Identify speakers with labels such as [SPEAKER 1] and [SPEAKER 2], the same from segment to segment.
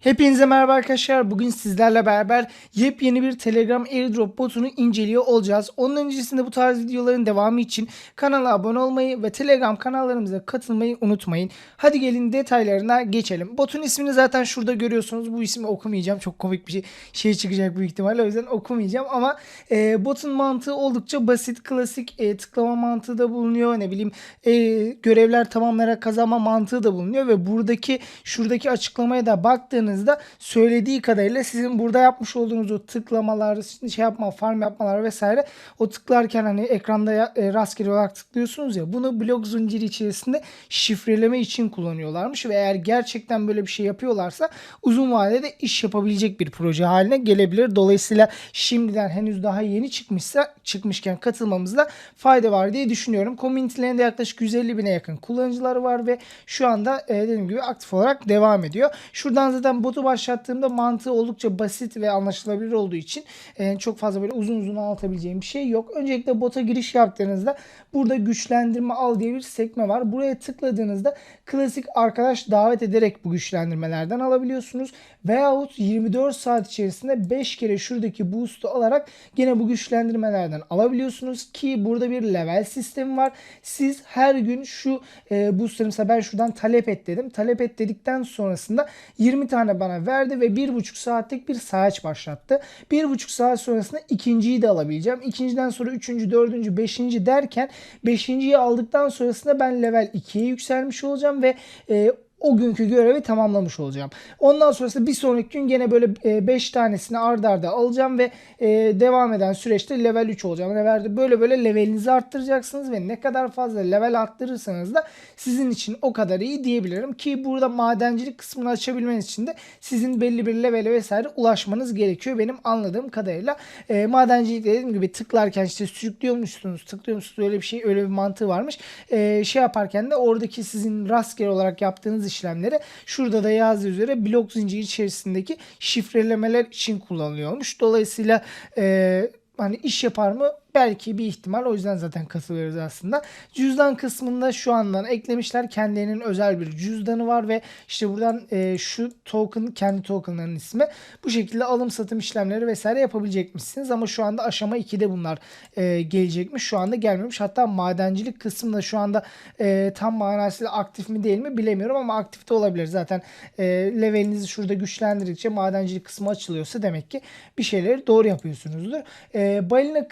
[SPEAKER 1] Hepinize merhaba arkadaşlar. Bugün sizlerle beraber yepyeni bir Telegram airdrop botunu inceliyor olacağız. Onun öncesinde bu tarz videoların devamı için kanala abone olmayı ve Telegram kanallarımıza katılmayı unutmayın. Hadi gelin detaylarına geçelim. Botun ismini zaten şurada görüyorsunuz. Bu ismi okumayacağım. Çok komik bir şey, şey çıkacak büyük ihtimalle. O yüzden okumayacağım ama e, botun mantığı oldukça basit, klasik e, tıklama mantığı da bulunuyor. Ne bileyim e, görevler tamamlayarak kazanma mantığı da bulunuyor ve buradaki şuradaki açıklamaya da baktığınızda söylediği kadarıyla sizin burada yapmış olduğunuz o tıklamalar, şey yapma, farm yapmalar vesaire o tıklarken hani ekranda e, rastgele olarak tıklıyorsunuz ya bunu blok zinciri içerisinde şifreleme için kullanıyorlarmış ve eğer gerçekten böyle bir şey yapıyorlarsa uzun vadede iş yapabilecek bir proje haline gelebilir. Dolayısıyla şimdiden henüz daha yeni çıkmışsa çıkmışken katılmamızda fayda var diye düşünüyorum. Community'lerinde yaklaşık 150 bine yakın kullanıcıları var ve şu anda e, dediğim gibi aktif olarak devam ediyor. Şuradan zaten botu başlattığımda mantığı oldukça basit ve anlaşılabilir olduğu için e, çok fazla böyle uzun uzun anlatabileceğim bir şey yok. Öncelikle bota giriş yaptığınızda burada güçlendirme al diye bir sekme var. Buraya tıkladığınızda klasik arkadaş davet ederek bu güçlendirmelerden alabiliyorsunuz. Veyahut 24 saat içerisinde 5 kere şuradaki boost'u alarak gene bu güçlendirmelerden alabiliyorsunuz ki burada bir level sistemi var. Siz her gün şu e, boostları ben şuradan talep et dedim. Talep et dedikten sonrasında 20 tane bana verdi ve 1,5 saatlik bir sayaç başlattı. 1,5 saat sonrasında ikinciyi de alabileceğim. İkinciden sonra üçüncü, dördüncü, beşinci derken beşinciyi aldıktan sonrasında ben level 2'ye yükselmiş olacağım ve e, o günkü görevi tamamlamış olacağım. Ondan sonrasında bir sonraki gün gene böyle 5 tanesini ard arda alacağım ve e, devam eden süreçte level 3 olacağım. Böyle böyle levelinizi arttıracaksınız ve ne kadar fazla level arttırırsanız da sizin için o kadar iyi diyebilirim ki burada madencilik kısmını açabilmeniz için de sizin belli bir levele vesaire ulaşmanız gerekiyor benim anladığım kadarıyla. E, madencilikte dediğim gibi tıklarken işte sürüklüyormuşsunuz, tıklıyormuşsunuz öyle bir şey öyle bir mantığı varmış. E, şey yaparken de oradaki sizin rastgele olarak yaptığınız işlemleri şurada da yazdığı üzere blok zinciri içerisindeki şifrelemeler için kullanılıyormuş. Dolayısıyla e, hani iş yapar mı? Belki bir ihtimal. O yüzden zaten katılıyoruz aslında. Cüzdan kısmında şu andan eklemişler. Kendilerinin özel bir cüzdanı var ve işte buradan e, şu token kendi tokenlarının ismi. Bu şekilde alım satım işlemleri vesaire yapabilecekmişsiniz. Ama şu anda aşama 2'de bunlar e, gelecekmiş. Şu anda gelmemiş. Hatta madencilik kısmında şu anda e, tam manasıyla aktif mi değil mi bilemiyorum ama aktif de olabilir. Zaten e, levelinizi şurada güçlendirdikçe madencilik kısmı açılıyorsa demek ki bir şeyleri doğru yapıyorsunuzdur. E, balina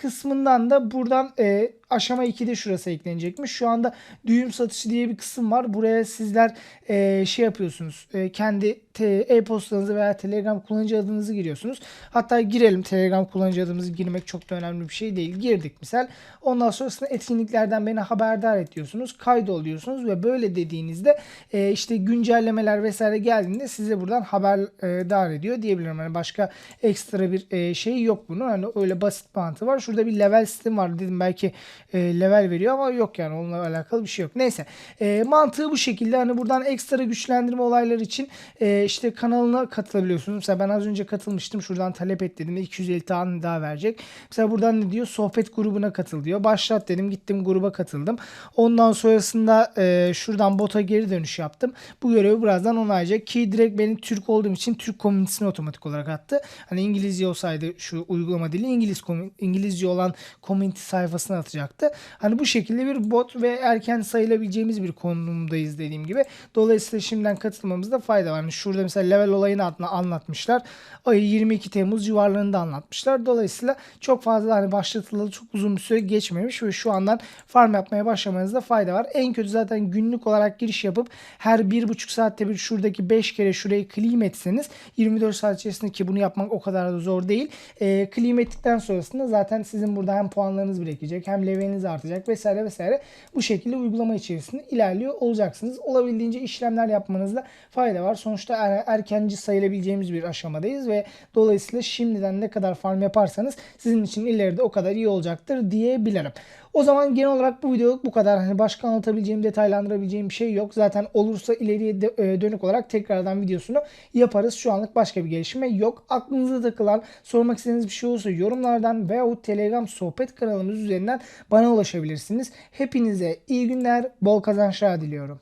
[SPEAKER 1] kısmından da buradan e, aşama 2'de şurası eklenecekmiş. Şu anda düğüm satışı diye bir kısım var. Buraya sizler e, şey yapıyorsunuz. E, kendi e-postanızı veya Telegram kullanıcı adınızı giriyorsunuz. Hatta girelim Telegram kullanıcı adımızı girmek çok da önemli bir şey değil. Girdik misal. Ondan sonrasında etkinliklerden beni haberdar et diyorsunuz. Kaydol diyorsunuz ve böyle dediğinizde e, işte güncellemeler vesaire geldiğinde size buradan haberdar ediyor diyebilirim. Yani başka ekstra bir e, şey yok bunun. Hani öyle basit mantığı var. Şurada bir level sistemi var dedim belki e, level veriyor ama yok yani onunla alakalı bir şey yok. Neyse e, mantığı bu şekilde hani buradan ekstra güçlendirme olayları için e, işte kanalına katılabiliyorsunuz. Mesela ben az önce katılmıştım şuradan talep et dedim 250 tane daha verecek. Mesela buradan ne diyor sohbet grubuna katıl diyor. Başlat dedim gittim gruba katıldım. Ondan sonrasında e, şuradan bota geri dönüş yaptım. Bu görevi birazdan onaylayacak ki direkt benim Türk olduğum için Türk komünitesine otomatik olarak attı. Hani İngilizce olsaydı şu uygulama dili İngiliz İngilizce olan community sayfasına atacaktı. Hani bu şekilde bir bot ve erken sayılabileceğimiz bir konumdayız dediğim gibi. Dolayısıyla şimdiden katılmamızda fayda var. Hani şurada mesela level olayını anlatmışlar. Ayı 22 Temmuz civarlarında anlatmışlar. Dolayısıyla çok fazla hani başlatılalı çok uzun bir süre geçmemiş ve şu andan farm yapmaya başlamanızda fayda var. En kötü zaten günlük olarak giriş yapıp her 1,5 saatte bir şuradaki 5 kere şurayı claim etseniz 24 saat içerisinde ki bunu yapmak o kadar da zor değil. E, claim ettikten sonrasında zaten sizin burada hem puanlarınız birikecek hem leveliniz artacak vesaire vesaire. Bu şekilde uygulama içerisinde ilerliyor olacaksınız. Olabildiğince işlemler yapmanızda fayda var. Sonuçta er- erkenci sayılabileceğimiz bir aşamadayız ve dolayısıyla şimdiden ne kadar farm yaparsanız sizin için ileride o kadar iyi olacaktır diyebilirim. O zaman genel olarak bu videoluk bu kadar. Hani başka anlatabileceğim, detaylandırabileceğim bir şey yok. Zaten olursa ileriye de- e, dönük olarak tekrardan videosunu yaparız. Şu anlık başka bir gelişme yok. Aklınıza takılan, sormak istediğiniz bir şey olursa yorumlardan veyahut Telegram sohbet kanalımız üzerinden bana ulaşabilirsiniz. Hepinize iyi günler, bol kazançlar diliyorum.